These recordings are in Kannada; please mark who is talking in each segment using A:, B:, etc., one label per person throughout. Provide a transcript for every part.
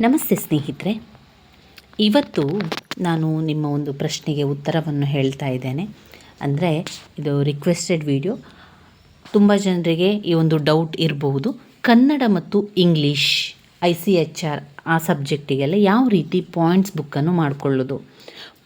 A: ನಮಸ್ತೆ ಸ್ನೇಹಿತರೆ. ಇವತ್ತು ನಾನು ನಿಮ್ಮ ಒಂದು ಪ್ರಶ್ನೆಗೆ ಉತ್ತರವನ್ನು ಹೇಳ್ತಾ ಇದ್ದೇನೆ. ಅಂದರೆ ಇದು ರಿಕ್ವೆಸ್ಟೆಡ್ ವಿಡಿಯೋ ತುಂಬ ಜನರಿಗೆ ಈ ಒಂದು ಡೌಟ್ ಇರಬಹುದು. ಕನ್ನಡ ಮತ್ತು English I C H R ಆ ಸಬ್ಜೆಕ್ಟಿಗೆಲ್ಲ ಯಾವ ರೀತಿ ಪಾಯಿಂಟ್ಸ್ ಬುಕ್ಕನ್ನು ಮಾಡಿಕೊಳ್ಳೋದು?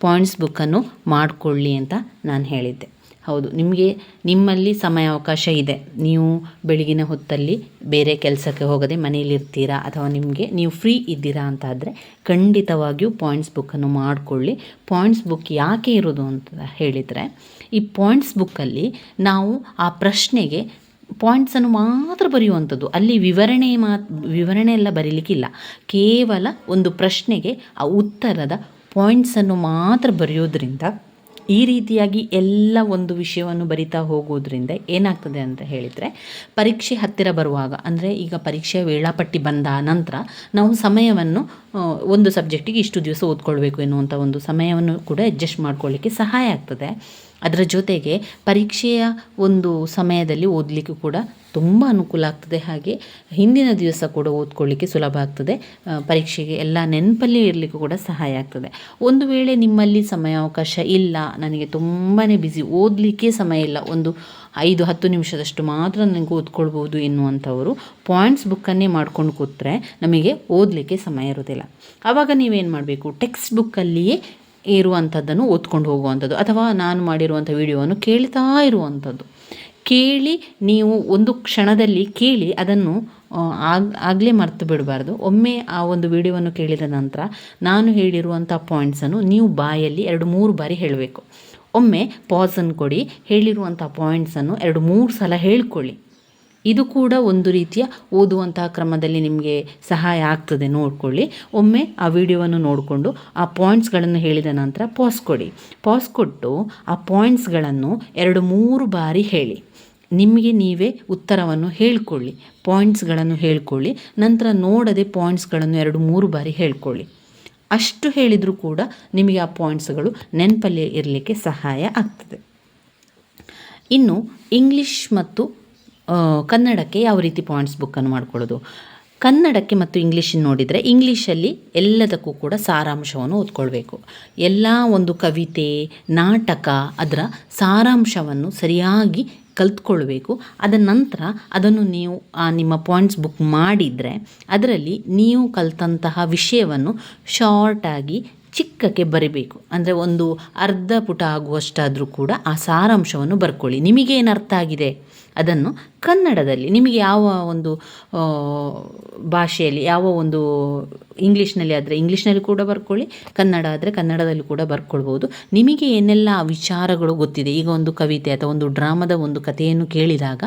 A: ಪಾಯಿಂಟ್ಸ್ ಬುಕ್ಕನ್ನು ಮಾಡಿಕೊಳ್ಳಿ ಅಂತ ನಾನು ಹೇಳಿದ್ದೆ. ಹೌದು. ನಿಮಗೆ ನಿಮ್ಮಲ್ಲಿ ಸಮಯಾವಕಾಶ ಇದೆ. ನೀವು ಬೆಳಗಿನ ಹೊತ್ತಲ್ಲಿ ಬೇರೆ ಕೆಲಸಕ್ಕೆ ಹೋಗದೆ ಮನೆಯಲ್ಲಿರ್ತೀರಾ ಅಥವಾ ನಿಮಗೆ ನೀವು ಫ್ರೀ ಇದ್ದೀರಾ ಅಂತ ಆದರೆ ಖಂಡಿತವಾಗಿಯೂ ಪಾಯಿಂಟ್ಸ್ ಬುಕ್ಕನ್ನು ಮಾಡಿಕೊಳ್ಳಿ. ಪಾಯಿಂಟ್ಸ್ ಬುಕ್ ಯಾಕೆ ಇರೋದು ಅಂತ ಹೇಳಿದರೆ, ಈ ಪಾಯಿಂಟ್ಸ್ ಬುಕ್ಕಲ್ಲಿ ನಾವು ಆ ಪ್ರಶ್ನೆಗೆ ಪಾಯಿಂಟ್ಸನ್ನು ಮಾತ್ರ ಬರೆಯುವಂಥದ್ದು. ಅಲ್ಲಿ ವಿವರಣೆ ಮಾ ವಿವರಣೆ ಎಲ್ಲ ಬರೀಲಿಕ್ಕಿಲ್ಲ. ಕೇವಲ ಒಂದು ಪ್ರಶ್ನೆಗೆ ಆ ಉತ್ತರದ ಪಾಯಿಂಟ್ಸನ್ನು ಮಾತ್ರ ಬರೆಯೋದ್ರಿಂದ ಈ ರೀತಿಯಾಗಿ ಎಲ್ಲ ಒಂದು ವಿಷಯವನ್ನು ಬರಿತಾ ಹೋಗೋದ್ರಿಂದ ಏನಾಗ್ತದೆ ಅಂತ ಹೇಳಿದರೆ, ಪರೀಕ್ಷೆ ಹತ್ತಿರ ಬರುವಾಗ, ಅಂದರೆ ಈಗ ಪರೀಕ್ಷೆಯ ವೇಳಾಪಟ್ಟಿ ಬಂದ ನಂತರ ನಾವು ಸಮಯವನ್ನು ಒಂದು ಸಬ್ಜೆಕ್ಟಿಗೆ ಇಷ್ಟು ದಿವಸ ಓದ್ಕೊಳ್ಬೇಕು ಎನ್ನುವಂಥ ಒಂದು ಸಮಯವನ್ನು ಕೂಡ ಅಡ್ಜಸ್ಟ್ ಮಾಡ್ಕೊಳ್ಳಿಕ್ಕೆ ಸಹಾಯ ಆಗ್ತದೆ. ಅದರ ಜೊತೆಗೆ ಪರೀಕ್ಷೆಯ ಒಂದು ಸಮಯದಲ್ಲಿ ಓದಲಿಕ್ಕೂ ಕೂಡ ತುಂಬ ಅನುಕೂಲ ಆಗ್ತದೆ. ಹಾಗೆ ಹಿಂದಿನ ದಿವಸ ಕೂಡ ಓದ್ಕೊಳ್ಳಿಕ್ಕೆ ಸುಲಭ ಆಗ್ತದೆ. ಪರೀಕ್ಷೆಗೆ ಎಲ್ಲ ನೆನಪಲ್ಲಿ ಇರಲಿಕ್ಕೂ ಕೂಡ ಸಹಾಯ ಆಗ್ತದೆ. ಒಂದು ವೇಳೆ ನಿಮ್ಮಲ್ಲಿ ಸಮಯಾವಕಾಶ ಇಲ್ಲ, ನನಗೆ ತುಂಬಾ ಬ್ಯುಸಿ ಓದಲಿಕ್ಕೆ ಸಮಯ ಇಲ್ಲ, ಒಂದು ಐದು, ಹತ್ತು ನಿಮಿಷದಷ್ಟು ಮಾತ್ರ ನನಗೆ ಓದ್ಕೊಳ್ಬೋದು ಎನ್ನುವಂಥವರು ಪಾಯಿಂಟ್ಸ್ ಬುಕ್ಕನ್ನೇ ಮಾಡ್ಕೊಂಡು ಕೂತ್ರೆ ನಮಗೆ ಓದಲಿಕ್ಕೆ ಸಮಯ ಇರೋದಿಲ್ಲ ಆವಾಗ ನೀವೇನು ಮಾಡಬೇಕು? ಟೆಕ್ಸ್ಟ್ ಬುಕ್ಕಲ್ಲಿಯೇ ಇರುವಂಥದ್ದನ್ನು ಓದ್ಕೊಂಡು ಹೋಗುವಂಥದ್ದು ಅಥವಾ ನಾನು ಮಾಡಿರುವಂಥ ವಿಡಿಯೋವನ್ನು ಕೇಳ್ತಾ ಇರುವಂಥದ್ದು. ಕೇಳಿ ನೀವು ಒಂದು ಕ್ಷಣದಲ್ಲಿ ಕೇಳಿ ಅದನ್ನು ಆಗ, ಆಗಲೇ ಮರೆತು ಬಿಡಬಾರ್ದು. ಒಮ್ಮೆ ಆ ಒಂದು ವಿಡಿಯೋವನ್ನು ಕೇಳಿದ ನಂತರ ನಾನು ಹೇಳಿರುವಂಥ ಪಾಯಿಂಟ್ಸನ್ನು ನೀವು ಬಾಯಲ್ಲಿ ಎರಡು ಮೂರು ಬಾರಿ ಹೇಳಬೇಕು. ಒಮ್ಮೆ ಪಾಸನ್ನು ಕೊಡಿ, ಹೇಳಿರುವಂಥ ಪಾಯಿಂಟ್ಸನ್ನು ಎರಡು ಮೂರು ಸಲ ಹೇಳ್ಕೊಳ್ಳಿ. ಇದು ಕೂಡ ಒಂದು ರೀತಿಯ ಓದುವಂತಹ ಕ್ರಮದಲ್ಲಿ ನಿಮಗೆ ಸಹಾಯ ಆಗ್ತದೆ ನೋಡ್ಕೊಳ್ಳಿ. ಒಮ್ಮೆ ಆ ವಿಡಿಯೋವನ್ನು ನೋಡಿಕೊಂಡು ಆ ಪಾಯಿಂಟ್ಸ್ಗಳನ್ನು ಹೇಳಿದ ನಂತರ ಪಾಸ್ ಕೊಡಿ. ಪಾಸ್ ಕೊಟ್ಟು ಆ ಪಾಯಿಂಟ್ಸ್ಗಳನ್ನು ಎರಡು ಮೂರು ಬಾರಿ ಹೇಳಿ. ನಿಮಗೆ ನೀವೇ ಉತ್ತರವನ್ನು ಹೇಳ್ಕೊಳ್ಳಿ. ಪಾಯಿಂಟ್ಸ್ಗಳನ್ನು ಹೇಳ್ಕೊಳ್ಳಿ. ನಂತರ ನೋಡದೆ ಪಾಯಿಂಟ್ಸ್ಗಳನ್ನು ಎರಡು ಮೂರು ಬಾರಿ ಹೇಳ್ಕೊಳ್ಳಿ. ಅಷ್ಟು ಹೇಳಿದರೂ ಕೂಡ ನಿಮಗೆ ಆ ಪಾಯಿಂಟ್ಸ್ಗಳು ನೆನಪಲ್ಲಿ ಇರಲಿಕ್ಕೆ ಸಹಾಯ ಆಗ್ತದೆ. ಇನ್ನು ಇಂಗ್ಲಿಷ್ ಮತ್ತು ಕನ್ನಡಕ್ಕೆ ಯಾವ ರೀತಿ ಪಾಯಿಂಟ್ಸ್ ಬುಕ್ಕನ್ನು ಮಾಡ್ಕೊಳ್ಳೋದು? ಕನ್ನಡಕ್ಕೆ ಮತ್ತು ಇಂಗ್ಲೀಷನ್ನು ನೋಡಿದರೆ ಇಂಗ್ಲೀಷಲ್ಲಿ ಎಲ್ಲದಕ್ಕೂ ಕೂಡ ಸಾರಾಂಶವನ್ನು ಓದ್ಕೊಳ್ಬೇಕು. ಎಲ್ಲ ಒಂದು ಕವಿತೆ, ನಾಟಕ ಅದರ ಸಾರಾಂಶವನ್ನು ಸರಿಯಾಗಿ ಕಲ್ತ್ಕೊಳ್ಬೇಕು. ಅದ ನಂತರ ಅದನ್ನು ನೀವು ನಿಮ್ಮ ಪಾಯಿಂಟ್ಸ್ ಬುಕ್ ಮಾಡಿದರೆ ಅದರಲ್ಲಿ ನೀವು ಕಲ್ತಂತಹ ವಿಷಯವನ್ನು ಶಾರ್ಟಾಗಿ ಚಿಕ್ಕಕ್ಕೆ ಬರಿಬೇಕು. ಅಂದರೆ ಒಂದು ಅರ್ಧ ಪುಟ ಆಗುವಷ್ಟಾದರೂ ಕೂಡ ಆ ಸಾರಾಂಶವನ್ನು ಬರ್ಕೊಳ್ಳಿ. ನಿಮಗೇನು ಅರ್ಥ ಆಗಿದೆ? ಅದನ್ನು ಕನ್ನಡದಲ್ಲಿ, ನಿಮಗೆ ಯಾವ ಒಂದು ಭಾಷೆಯಲ್ಲಿ, ಯಾವ ಒಂದು ಇಂಗ್ಲೀಷ್ನಲ್ಲಿ ಆದರೆ ಇಂಗ್ಲೀಷ್ನಲ್ಲಿ ಕೂಡ ಬರ್ಕೊಳ್ಳಿ, ಕನ್ನಡ ಆದರೆ ಕನ್ನಡದಲ್ಲಿ ಕೂಡ ಬರ್ಕೊಳ್ಬೋದು. ನಿಮಗೆ ಏನೆಲ್ಲ ವಿಚಾರಗಳು ಗೊತ್ತಿದೆ? ಈಗ ಒಂದು ಕವಿತೆ ಅಥವಾ ಒಂದು ಡ್ರಾಮದ ಒಂದು ಕಥೆಯನ್ನು ಕೇಳಿದಾಗ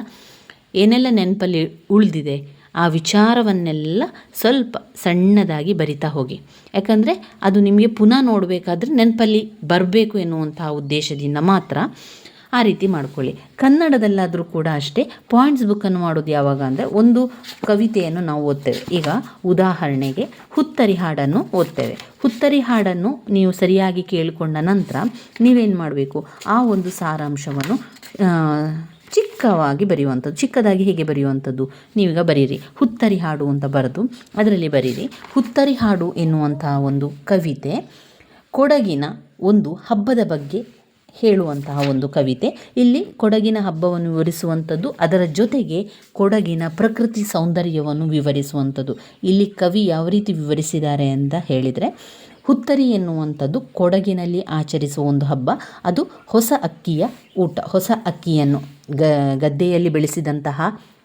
A: ಏನೆಲ್ಲ ನೆನಪಲ್ಲಿ ಉಳಿದಿದೆ? ಆ ವಿಚಾರವನ್ನೆಲ್ಲ ಸ್ವಲ್ಪ ಸಣ್ಣದಾಗಿ ಬರಿತಾ ಹೋಗಿ. ಯಾಕಂದರೆ ಅದು ನಿಮಗೆ ಪುನಃ ನೋಡಬೇಕಾದ್ರೆ ನೆನಪಲ್ಲಿ ಬರಬೇಕು ಎನ್ನುವಂತಹ ಉದ್ದೇಶದಿಂದ ಮಾತ್ರ ಆ ರೀತಿ ಮಾಡ್ಕೊಳ್ಳಿ. ಕನ್ನಡದಲ್ಲಾದರೂ ಕೂಡ ಅಷ್ಟೇ ಪಾಯಿಂಟ್ಸ್ ಬುಕ್ಕನ್ನು ಮಾಡೋದು ಯಾವಾಗ ಅಂದರೆ ಒಂದು ಕವಿತೆಯನ್ನು ನಾವು ಓದ್ತೇವೆ. ಈಗ ಉದಾಹರಣೆಗೆ ಹುತ್ತರಿ ಹಾಡನ್ನು ಓದ್ತೇವೆ. ಹುತ್ತರಿ ಹಾಡನ್ನು ನೀವು ಸರಿಯಾಗಿ ಕೇಳಿಕೊಂಡ ನಂತರ ನೀವೇನು ಮಾಡಬೇಕು? ಆ ಒಂದು ಸಾರಾಂಶವನ್ನು ಚಿಕ್ಕವಾಗಿ ಬರೆಯುವಂಥದ್ದು, ಚಿಕ್ಕದಾಗಿ ಹೇಗೆ ಬರೆಯುವಂಥದ್ದು ನೀವೀಗ ಬರೀರಿ. ಹುತ್ತರಿ ಹಾಡು ಅಂತ ಬರೆದು ಅದರಲ್ಲಿ ಬರೀರಿ. ಹುತ್ತರಿ ಹಾಡು ಎನ್ನುವಂತಹ ಒಂದು ಕವಿತೆ ಕೊಡಗಿನ ಒಂದು ಹಬ್ಬದ ಬಗ್ಗೆ ಹೇಳುವಂತಹ ಒಂದು ಕವಿತೆ. ಇಲ್ಲಿ ಕೊಡಗಿನ ಹಬ್ಬವನ್ನು ವಿವರಿಸುವಂಥದ್ದು, ಅದರ ಜೊತೆಗೆ ಕೊಡಗಿನ ಪ್ರಕೃತಿ ಸೌಂದರ್ಯವನ್ನು ವಿವರಿಸುವಂಥದ್ದು. ಇಲ್ಲಿ ಕವಿ ಯಾವ ರೀತಿ ವಿವರಿಸಿದ್ದಾರೆ ಅಂತ ಹೇಳಿದರೆ, ಹುತ್ತರಿ ಎನ್ನುವಂಥದ್ದು ಕೊಡಗಿನಲ್ಲಿ ಆಚರಿಸುವ ಒಂದು ಹಬ್ಬ. ಅದು ಹೊಸ ಅಕ್ಕಿಯ ಊಟ, ಹೊಸ ಅಕ್ಕಿಯನ್ನು ಗದ್ದೆಯಲ್ಲಿ ಬೆಳೆಸಿದಂತಹ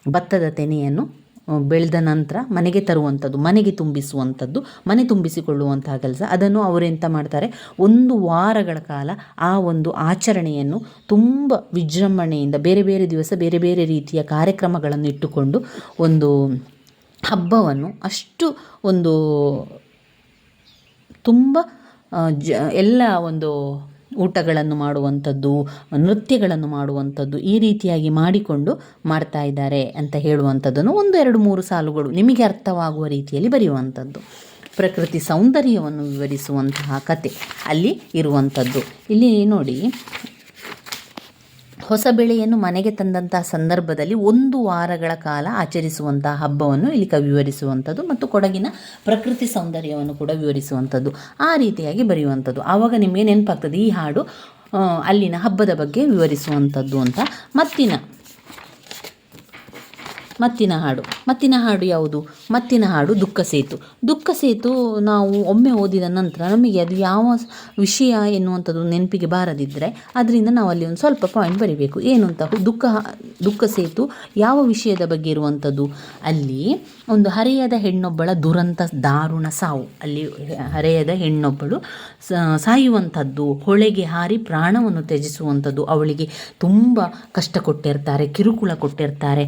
A: ಭತ್ತದ ತೆನೆಯನ್ನು ಬೆಳೆದ ನಂತರ ಮನೆಗೆ ತರುವಂಥದ್ದು, ಮನೆಗೆ ತುಂಬಿಸುವಂಥದ್ದು, ಮನೆ ತುಂಬಿಸಿಕೊಳ್ಳುವಂತಹ ಕೆಲಸ. ಅದನ್ನು ಅವರೆಂತ ಮಾಡ್ತಾರೆ? ಒಂದು ವಾರಗಳ ಕಾಲ ಆ ಒಂದು ಆಚರಣೆಯನ್ನು ತುಂಬ ವಿಜೃಂಭಣೆಯಿಂದ, ಬೇರೆ ಬೇರೆ ದಿವಸ ಬೇರೆ ಬೇರೆ ರೀತಿಯ ಕಾರ್ಯಕ್ರಮಗಳನ್ನು ಇಟ್ಟುಕೊಂಡು ಒಂದು ಹಬ್ಬವನ್ನು ಅಷ್ಟು ಒಂದು ತುಂಬ ಜ, ಎಲ್ಲ ಒಂದು ಊಟಗಳನ್ನು ಮಾಡುವಂಥದ್ದು, ನೃತ್ಯಗಳನ್ನು ಮಾಡುವಂಥದ್ದು ಈ ರೀತಿಯಾಗಿ ಮಾಡಿಕೊಂಡು ಮಾಡ್ತಾ ಇದ್ದಾರೆ ಅಂತ ಹೇಳುವಂಥದ್ದನ್ನು ಒಂದು ಎರಡು ಮೂರು ಸಾಲುಗಳು ನಿಮಗೆ ಅರ್ಥವಾಗುವ ರೀತಿಯಲ್ಲಿ ಬರೆಯುವಂಥದ್ದು. ಪ್ರಕೃತಿ ಸೌಂದರ್ಯವನ್ನು ವಿವರಿಸುವಂತಹ ಕತೆ ಅಲ್ಲಿ ಇರುವಂಥದ್ದು. ಇಲ್ಲಿ ನೋಡಿ ಹೊಸ ಬೆಳೆಯನ್ನು ಮನೆಗೆ ತಂದಂತಹ ಸಂದರ್ಭದಲ್ಲಿ ಒಂದು ವಾರಗಳ ಕಾಲ ಆಚರಿಸುವಂತಹ ಹಬ್ಬವನ್ನು ಇಲ್ಲಿ ವಿವರಿಸುವಂಥದ್ದು ಮತ್ತು ಕೊಡಗಿನ ಪ್ರಕೃತಿ ಸೌಂದರ್ಯವನ್ನು ಕೂಡ ವಿವರಿಸುವಂಥದ್ದು. ಆ ರೀತಿಯಾಗಿ ಬರೆಯುವಂಥದ್ದು. ಆವಾಗ ನಿಮಗೆ ನೆನಪಾಗ್ತದೆ ಈ ಹಾಡು ಅಲ್ಲಿನ ಹಬ್ಬದ ಬಗ್ಗೆ ವಿವರಿಸುವಂಥದ್ದು ಅಂತ. ಮತ್ತಿನ ಮತ್ತಿನ ಹಾಡು. ಮತ್ತಿನ ಹಾಡು ಯಾವುದು? ಮತ್ತಿನ ಹಾಡು ದುಃಖ ಸೇತು. ದುಃಖ ಸೇತು ನಾವು ಒಮ್ಮೆ ಓದಿದ ನಂತರ ನಮಗೆ ಅದು ಯಾವ ವಿಷಯ ಎನ್ನುವಂಥದ್ದು ನೆನಪಿಗೆ ಬಾರದಿದ್ದರೆ ಅದರಿಂದ ನಾವು ಅಲ್ಲಿ ಒಂದು ಸ್ವಲ್ಪ ಪಾಯಿಂಟ್ ಬರೀಬೇಕು. ಏನು ಅಂತ? ದುಃಖ ದುಃಖ ಸೇತು ಯಾವ ವಿಷಯದ ಬಗ್ಗೆ ಇರುವಂಥದ್ದು? ಅಲ್ಲಿ ಒಂದು ಹರೆಯದ ಹೆಣ್ಣೊಬ್ಬಳ ದುರಂತ ದಾರುಣ ಸಾವು. ಅಲ್ಲಿ ಹರೆಯದ ಹೆಣ್ಣೊಬ್ಬಳು ಸಾಯುವಂಥದ್ದು, ಹೊಳೆಗೆ ಹಾರಿ ಪ್ರಾಣವನ್ನು ತ್ಯಜಿಸುವಂಥದ್ದು. ಅವಳಿಗೆ ತುಂಬ ಕಷ್ಟ ಕೊಟ್ಟಿರ್ತಾರೆ ಕಿರುಕುಳ ಕೊಟ್ಟಿರ್ತಾರೆ.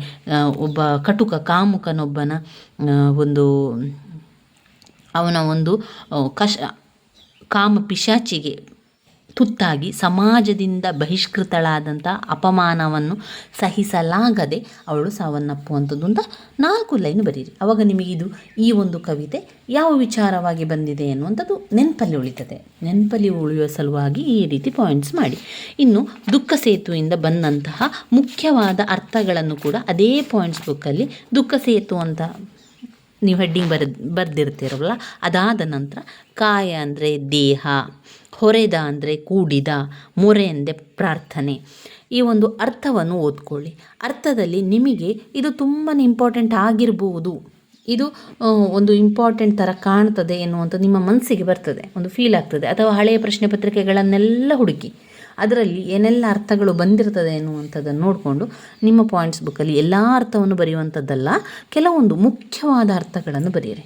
A: ಒಬ್ಬ ಕಟುಕ, ಕಾಮುಕನೊಬ್ಬನ ಒಂದು, ಅವನ ಒಂದು ಕಶ ಕಾಮ ಪಿಶಾಚಿಗೆ ತುತ್ತಾಗಿ ಸಮಾಜದಿಂದ ಬಹಿಷ್ಕೃತಳಾದಂಥ ಅಪಮಾನವನ್ನು ಸಹಿಸಲಾಗದೆ ಅವಳು ಸಾವನ್ನಪ್ಪುವಂಥದ್ದು ಅಂತ ನಾಲ್ಕು ಲೈನ್ ಬರೀರಿ. ಅವಾಗ ನಿಮಗೆ ಇದು ಈ ಒಂದು ಕವಿತೆ ಯಾವ ವಿಚಾರವಾಗಿ ಬಂದಿದೆ ಅನ್ನುವಂಥದ್ದು ನೆನಪಲ್ಲಿ ಉಳಿತದೆ. ನೆನಪಲ್ಲಿ ಉಳಿಯುವ ಸಲುವಾಗಿ ಈ ರೀತಿ ಪಾಯಿಂಟ್ಸ್ ಮಾಡಿ. ಇನ್ನು ದುಃಖ ಸೇತುವಿಂದ ಬಂದಂತಹ ಮುಖ್ಯವಾದ ಅರ್ಥಗಳನ್ನು ಕೂಡ ಅದೇ ಪಾಯಿಂಟ್ಸ್ ಬುಕ್ಕಲ್ಲಿ ದುಃಖ ಸೇತು ಅಂತ ನೀವು ಹೆಡ್ಡಿಂಗ್ ಬರೆದ್, ಬರೆದಿರ್ತೀರಲ್ಲ, ಅದಾದ ನಂತರ ಕಾಯ ಅಂದರೆ ದೇಹ, ಹೊರೆದ ಅಂದರೆ ಕೂಡಿದ, ಮೊರೆ ಅಂದರೆ ಪ್ರಾರ್ಥನೆ. ಈ ಒಂದು ಅರ್ಥವನ್ನು ಓದ್ಕೊಳ್ಳಿ. ಅರ್ಥದಲ್ಲಿ ನಿಮಗೆ ಇದು ತುಂಬಾ ಇಂಪಾರ್ಟೆಂಟ್ ಆಗಿರಬಹುದು ಇದು ಒಂದು ಇಂಪಾರ್ಟೆಂಟ್ ಥರ ಕಾಣ್ತದೆ ಎನ್ನುವಂಥ ನಿಮ್ಮ ಮನಸ್ಸಿಗೆ ಬರ್ತದೆ, ಒಂದು ಫೀಲ್ ಆಗ್ತದೆ. ಅಥವಾ ಹಳೆಯ ಪ್ರಶ್ನೆ ಪತ್ರಿಕೆಗಳನ್ನೆಲ್ಲ ಹುಡುಕಿ. ಅದರಲ್ಲಿ ಏನೆಲ್ಲ ಅರ್ಥಗಳು ಬಂದಿರ್ತದೆ ಎನ್ನುವಂಥದ್ದನ್ನು ನೋಡಿಕೊಂಡು ನಿಮ್ಮ ಪಾಯಿಂಟ್ಸ್ ಬುಕ್ಕಲ್ಲಿ ಎಲ್ಲ ಅರ್ಥವನ್ನು ಬರೆಯುವಂಥದ್ದಲ್ಲ, ಕೆಲವೊಂದು ಮುಖ್ಯವಾದ ಅರ್ಥಗಳನ್ನು ಬರೆಯಿರಿ.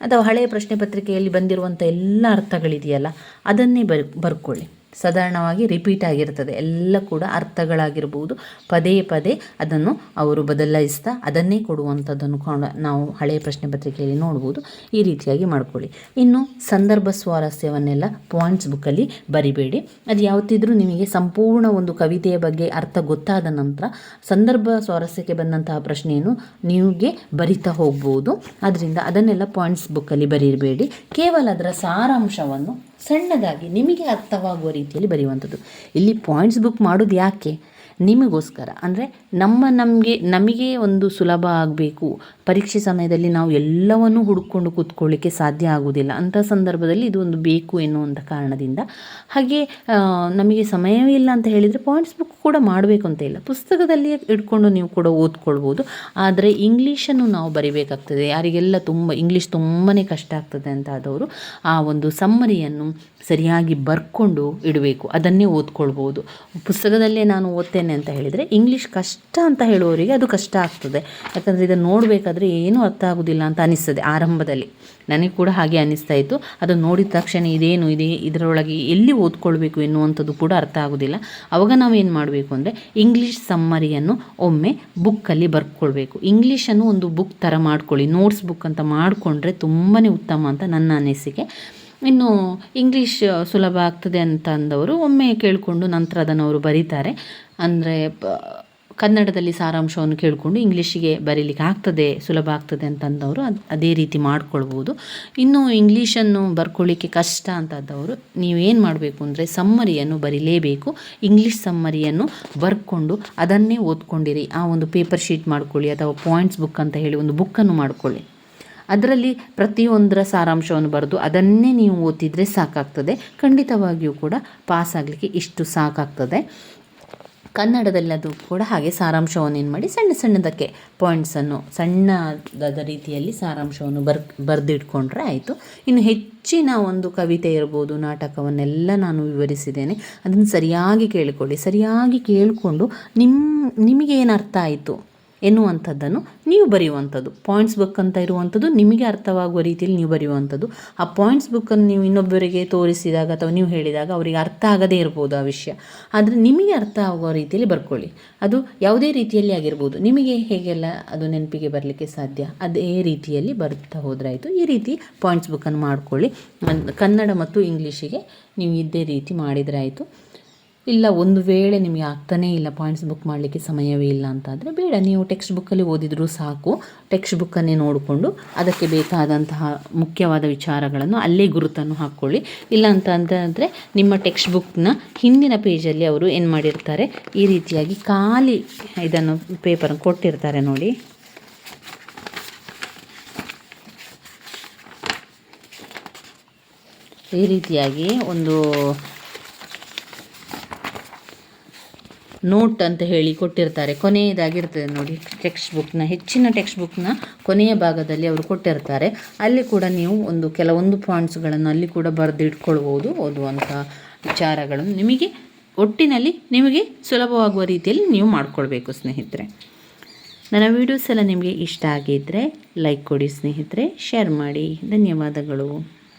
A: ಅಥವಾ ಹಳೆಯ ಪ್ರಶ್ನೆ ಪತ್ರಿಕೆಯಲ್ಲಿ ಬಂದಿರುವಂಥ ಎಲ್ಲ ಅರ್ಥಗಳಿದೆಯಲ್ಲ, ಅದನ್ನೇ ಬರ್, ಬರ್ಕೊಳ್ಳಿ. ಸಾಧಾರಣವಾಗಿ ರಿಪೀಟ್ ಆಗಿರ್ತದೆ. ಎಲ್ಲ ಕೂಡ ಅರ್ಥಗಳಾಗಿರ್ಬೋದು. ಪದೇ ಪದೇ ಅದನ್ನು ಅವರು ಬದಲಾಯಿಸ್ತಾ ಅದನ್ನೇ ಕೊಡುವಂಥದ್ದನ್ನು ಕಾಣ, ನಾವು ಹಳೆಯ ಪ್ರಶ್ನೆ ಪತ್ರಿಕೆಯಲ್ಲಿ ನೋಡ್ಬೋದು. ಈ ರೀತಿಯಾಗಿ ಮಾಡ್ಕೊಳ್ಳಿ. ಇನ್ನು ಸಂದರ್ಭ ಸ್ವಾರಸ್ಯವನ್ನೆಲ್ಲ ಪಾಯಿಂಟ್ಸ್ ಬುಕ್ಕಲ್ಲಿ ಬರಿಬೇಡಿ. ಅದು ಯಾವತ್ತಿದ್ರೂ ನಿಮಗೆ ಸಂಪೂರ್ಣ ಒಂದು ಕವಿತೆಯ ಬಗ್ಗೆ ಅರ್ಥ ಗೊತ್ತಾದ ನಂತರ ಸಂದರ್ಭ ಸ್ವಾರಸ್ಯಕ್ಕೆ ಬಂದಂತಹ ಪ್ರಶ್ನೆಯನ್ನು ನಿಮಗೆ ಬರಿತಾ ಹೋಗ್ಬೋದು. ಅದರಿಂದ ಅದನ್ನೆಲ್ಲ ಪಾಯಿಂಟ್ಸ್ ಬುಕ್ಕಲ್ಲಿ ಬರೀಬೇಡಿ. ಕೇವಲ ಅದರ ಸಾರಾಂಶವನ್ನು ಸಣ್ಣದಾಗಿ ನಿಮಗೆ ಅರ್ಥವಾಗುವ ರೀತಿಯಲ್ಲಿ ಬರೆಯುವಂಥದ್ದು. ಇಲ್ಲಿ ಪಾಯಿಂಟ್ಸ್ ಬುಕ್ ಮಾಡೋದು ಯಾಕೆ? ನಿಮಗೋಸ್ಕರ. ಅಂದರೆ ನಮ್ಮ ನಮಗೆ ನಮಗೆ ಒಂದು ಸುಲಭ ಆಗಬೇಕು. ಪರೀಕ್ಷೆ ಸಮಯದಲ್ಲಿ ನಾವು ಎಲ್ಲವನ್ನೂ ಹುಡುಕೊಂಡು ಕೂತ್ಕೊಳ್ಳಿಕ್ಕೆ ಸಾಧ್ಯ ಆಗುವುದಿಲ್ಲ. ಅಂಥ ಸಂದರ್ಭದಲ್ಲಿ ಇದು ಒಂದು ಬೇಕು ಎನ್ನುವಂಥ ಕಾರಣದಿಂದ. ಹಾಗೆ ನಮಗೆ ಸಮಯವೇ ಇಲ್ಲ ಅಂತ ಹೇಳಿದರೆ ಪಾಯಿಂಟ್ಸ್ ಬುಕ್ ಕೂಡ ಮಾಡಬೇಕು ಅಂತ ಇಲ್ಲ. ಪುಸ್ತಕದಲ್ಲಿ ಇಟ್ಕೊಂಡು ನೀವು ಕೂಡ ಓದ್ಕೊಳ್ಬೋದು. ಆದರೆ ಇಂಗ್ಲೀಷನ್ನು ನಾವು ಬರಿಬೇಕಾಗ್ತದೆ. ಯಾರಿಗೆಲ್ಲ ತುಂಬ, ಇಂಗ್ಲೀಷ್ ತುಂಬಾ ಕಷ್ಟ ಆಗ್ತದೆ ಅಂತ ಆದವರು ಆ ಒಂದು ಸಮ್ಮರಿಯನ್ನು ಸರಿಯಾಗಿ ಬರ್ಕೊಂಡು ಇಡಬೇಕು, ಅದನ್ನೇ ಓದ್ಕೊಳ್ಬೋದು. ಪುಸ್ತಕದಲ್ಲೇ ನಾನು ಓದ್ತೇನೆ ಅಂತ ಹೇಳಿದರೆ ಇಂಗ್ಲೀಷ್ ಕಷ್ಟ ಅಂತ ಹೇಳುವವರಿಗೆ ಅದು ಕಷ್ಟ ಆಗ್ತದೆ. ಯಾಕಂದರೆ ಇದನ್ನು ನೋಡಬೇಕಾದ್ರೆ ಏನೂ ಅರ್ಥ ಆಗೋದಿಲ್ಲ ಅಂತ ಅನಿಸ್ತದೆ ಆರಂಭದಲ್ಲಿ. ನನಗೆ ಕೂಡ ಹಾಗೆ ಅನಿಸ್ತಾ ಇತ್ತು. ಅದು ನೋಡಿದ ತಕ್ಷಣ ಇದೇನು, ಇದೆ ಇದರೊಳಗೆ ಎಲ್ಲಿ ಓದ್ಕೊಳ್ಬೇಕು ಎನ್ನುವಂಥದ್ದು ಕೂಡ ಅರ್ಥ ಆಗೋದಿಲ್ಲ. ಅವಾಗ ನಾವೇನು ಮಾಡಬೇಕು ಅಂದರೆ ಇಂಗ್ಲೀಷ್ ಸಮ್ಮರಿಯನ್ನು ಒಮ್ಮೆ ಬುಕ್ಕಲ್ಲಿ ಬರ್ಕೊಳ್ಬೇಕು. ಇಂಗ್ಲೀಷನ್ನು ಒಂದು ಬುಕ್ ಥರ ಮಾಡ್ಕೊಳ್ಳಿ. ನೋಟ್ಸ್ ಬುಕ್ ಅಂತ ಮಾಡಿಕೊಂಡ್ರೆ ತುಂಬಾ ಉತ್ತಮ ಅಂತ ನನ್ನ ಅನಿಸಿಕೆ. ಇನ್ನು ಇಂಗ್ಲೀಷ್ ಸುಲಭ ಆಗ್ತದೆ ಅಂತ ಅಂದವರು ಒಮ್ಮೆ ಕೇಳಿಕೊಂಡು ನಂತರ ಅದನ್ನು ಅವರು ಬರೀತಾರೆ. ಅಂದರೆ ಕನ್ನಡದಲ್ಲಿ ಸಾರಾಂಶವನ್ನು ಕೇಳಿಕೊಂಡು ಇಂಗ್ಲೀಷಿಗೆ ಬರೀಲಿಕ್ಕೆ ಆಗ್ತದೆ, ಸುಲಭ ಆಗ್ತದೆ ಅಂತಂದವರು ಅದು, ಅದೇ ರೀತಿ ಮಾಡ್ಕೊಳ್ಬೋದು. ಇನ್ನು ಇಂಗ್ಲೀಷನ್ನು ಬರ್ಕೊಳ್ಳಿಕ್ಕೆ ಕಷ್ಟ ಅಂತಾದವರು ನೀವು ಏನು ಮಾಡಬೇಕು ಅಂದರೆ ಸಮ್ಮರಿಯನ್ನು ಬರೀಲೇಬೇಕು. ಇಂಗ್ಲೀಷ್ ಸಮ್ಮರಿಯನ್ನು ಬರ್ಕೊಂಡು ಅದನ್ನೇ ಓದ್ಕೊಂಡಿರಿ. ಆ ಒಂದು ಪೇಪರ್ ಶೀಟ್ ಮಾಡ್ಕೊಳ್ಳಿ ಅಥವಾ ಪಾಯಿಂಟ್ಸ್ ಬುಕ್ ಅಂತ ಹೇಳಿ ಒಂದು ಬುಕ್ಕನ್ನು ಮಾಡ್ಕೊಳ್ಳಿ. ಅದರಲ್ಲಿ ಪ್ರತಿಯೊಂದರ ಸಾರಾಂಶವನ್ನು ಬರೆದು ಅದನ್ನೇ ನೀವು ಓದಿದರೆ ಸಾಕಾಗ್ತದೆ. ಖಂಡಿತವಾಗಿಯೂ ಕೂಡ ಪಾಸ್ ಆಗಲಿಕ್ಕೆ ಇಷ್ಟು ಸಾಕಾಗ್ತದೆ. ಕನ್ನಡದಲ್ಲಿ ಅದು ಕೂಡ ಹಾಗೆ ಸಾರಾಂಶವನ್ನು ಏನು ಮಾಡಿ ಸಣ್ಣ ಸಣ್ಣದಕ್ಕೆ ಪಾಯಿಂಟ್ಸನ್ನು ಸಣ್ಣದಾದ ರೀತಿಯಲ್ಲಿ ಸಾರಾಂಶವನ್ನು ಬರ್, ಬರೆದಿಟ್ಕೊಂಡ್ರೆ ಆಯಿತು. ಇನ್ನು ಹೆಚ್ಚಿನ ಒಂದು ಕವಿತೆ ಇರ್ಬೋದು, ನಾಟಕವನ್ನೆಲ್ಲ ನಾನು ವಿವರಿಸಿದ್ದೇನೆ. ಅದನ್ನು ಸರಿಯಾಗಿ ಕೇಳಿಕೊಳ್ಳಿ. ಸರಿಯಾಗಿ ಕೇಳಿಕೊಂಡು ನಿಮ್ಮ ನಿಮಗೇನು ಅರ್ಥ ಆಯಿತು? ಎನ್ನುವಂಥದ್ದನ್ನು ನೀವು ಬರೆಯುವಂಥದ್ದು. ಪಾಯಿಂಟ್ಸ್ ಬುಕ್ ಅಂತ ಇರುವಂಥದ್ದು ನಿಮಗೆ ಅರ್ಥವಾಗುವ ರೀತಿಯಲ್ಲಿ ನೀವು ಬರೆಯುವಂಥದ್ದು. ಆ ಪಾಯಿಂಟ್ಸ್ ಬುಕ್ಕನ್ನು ನೀವು ಇನ್ನೊಬ್ಬರಿಗೆ ತೋರಿಸಿದಾಗ ಅಥವಾ ನೀವು ಹೇಳಿದಾಗ ಅವರಿಗೆ ಅರ್ಥ ಆಗದೇ ಇರ್ಬೋದು ಆ ವಿಷಯ. ಆದರೆ ನಿಮಗೆ ಅರ್ಥ ಆಗುವ ರೀತಿಯಲ್ಲಿ ಬರ್ಕೊಳ್ಳಿ. ಅದು ಯಾವುದೇ ರೀತಿಯಲ್ಲಿ ಆಗಿರ್ಬೋದು. ನಿಮಗೆ ಹೇಗೆಲ್ಲ ಅದು ನೆನಪಿಗೆ ಬರಲಿಕ್ಕೆ ಸಾಧ್ಯ? ಅದೇ ರೀತಿಯಲ್ಲಿ ಬರುತ್ತಾ ಹೋದ್ರಾಯಿತು. ಈ ರೀತಿ ಪಾಯಿಂಟ್ಸ್ ಬುಕ್ಕನ್ನು ಮಾಡ್ಕೊಳ್ಳಿ. ಕನ್ನಡ ಮತ್ತು ಇಂಗ್ಲೀಷಿಗೆ ನೀವು ಇದೇ ರೀತಿ ಮಾಡಿದರೆ ಇಲ್ಲ, ಒಂದು ವೇಳೆ ನಿಮಗೆ ಆಗ್ತಾನೇ ಇಲ್ಲ ಪಾಯಿಂಟ್ಸ್ ಬುಕ್ ಮಾಡಲಿಕ್ಕೆ ಸಮಯವೇ ಇಲ್ಲ ಅಂತಾದರೆ ಬೇಡ. ನೀವು ಟೆಕ್ಸ್ಟ್ ಬುಕ್ಕಲ್ಲಿ ಓದಿದರೂ ಸಾಕು. ಟೆಕ್ಸ್ಟ್ ಬುಕ್ಕನ್ನೇ ನೋಡಿಕೊಂಡು ಅದಕ್ಕೆ ಬೇಕಾದಂತಹ ಮುಖ್ಯವಾದ ವಿಚಾರಗಳನ್ನು ಅಲ್ಲೇ ಗುರುತನ್ನು ಹಾಕ್ಕೊಳ್ಳಿ. ಇಲ್ಲ ಅಂತ ಅಂತಂದರೆ ನಿಮ್ಮ ಟೆಕ್ಸ್ಟ್ ಬುಕ್ನ ಹಿಂದಿನ ಪೇಜಲ್ಲಿ ಅವರು ಏನು ಮಾಡಿರ್ತಾರೆ? ಈ ರೀತಿಯಾಗಿ ಖಾಲಿ ಇದನ್ನು ಪೇಪರ್ ಕೊಟ್ಟಿರ್ತಾರೆ ನೋಡಿ. ಈ ರೀತಿಯಾಗಿ ಒಂದು ನೋಟ್ ಅಂತ ಹೇಳಿ ಕೊಟ್ಟಿರ್ತಾರೆ. ಕೊನೆಯದಾಗಿರ್ತದೆ ನೋಡಿ ಟೆಕ್ಸ್ಟ್ ಬುಕ್ನ ಹೆಚ್ಚಿನ ಟೆಕ್ಸ್ಟ್ ಬುಕ್ನ ಕೊನೆಯ ಭಾಗದಲ್ಲಿ ಅವರು ಕೊಟ್ಟಿರ್ತಾರೆ. ಅಲ್ಲಿ ಕೂಡ ನೀವು ಒಂದು ಕೆಲವೊಂದು ಪಾಯಿಂಟ್ಸ್ಗಳನ್ನು ಅಲ್ಲಿ ಕೂಡ ಬರೆದಿಟ್ಕೊಳ್ಬೋದು ಓದುವಂಥ ವಿಚಾರಗಳನ್ನು ನಿಮಗೆ ಒಟ್ಟಿನಲ್ಲಿ ನಿಮಗೆ ಸುಲಭವಾಗುವ ರೀತಿಯಲ್ಲಿ ನೀವು ಮಾಡಿಕೊಳ್ಬೇಕು ಸ್ನೇಹಿತರೆ. ನನ್ನ ವೀಡಿಯೋಸ್ ಎಲ್ಲ ನಿಮಗೆ ಇಷ್ಟ ಆಗಿದ್ದರೆ ಲೈಕ್ ಕೊಡಿ ಸ್ನೇಹಿತರೆ ಶೇರ್ ಮಾಡಿ. ಧನ್ಯವಾದಗಳು.